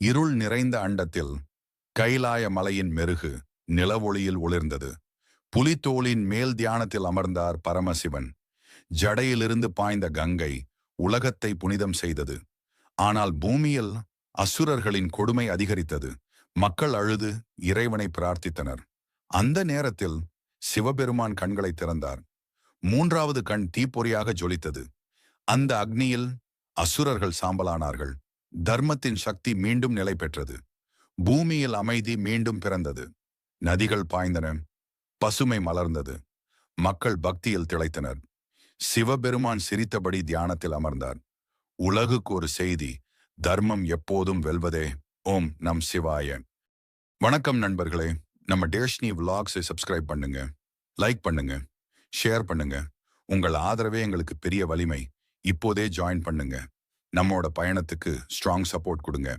இருள் நிறைந்த அண்டத்தில் கைலாய மலையின் மெருகு நிலவொளியில் ஒளிர்ந்தது. புலித்தோளின் மேல் தியானத்தில் அமர்ந்தார் பரமசிவன். ஜடையிலிருந்து பாய்ந்த கங்கை உலகத்தை புனிதம் செய்தது. ஆனால் பூமியில் அசுரர்களின் கொடுமை அதிகரித்தது. மக்கள் அழுது இறைவனை பிரார்த்தித்தனர். அந்த நேரத்தில் சிவபெருமான் கண்களை திறந்தார். மூன்றாவது கண் தீப்பொறியாக ஜொலித்தது. அந்த அக்னியில் அசுரர்கள் சாம்பலானார்கள். தர்மத்தின் சக்தி மீண்டும் நிலை பெற்றது. பூமியில் அமைதி மீண்டும் பிறந்தது. நதிகள் பாய்ந்தன. பசுமை மலர்ந்தது. மக்கள் பக்தியில் திளைத்தனர். சிவபெருமான் சிரித்தபடி தியானத்தில் அமர்ந்தார். உலகுக்கு ஒரு செய்தி தர்மம் எப்போதும் வெல்வதே. ஓம் நம் சிவாய. வணக்கம் நண்பர்களே. நம்ம டேஷ்னி விலாக்ஸை சப்ஸ்கிரைப் பண்ணுங்க. லைக் பண்ணுங்க. ஷேர் பண்ணுங்க. உங்கள் ஆதரவே எங்களுக்கு பெரிய வலிமை. இப்போதே ஜாயின் பண்ணுங்க. நம்மோட பயணத்துக்கு ஸ்ட்ராங் சப்போர்ட் கொடுங்க.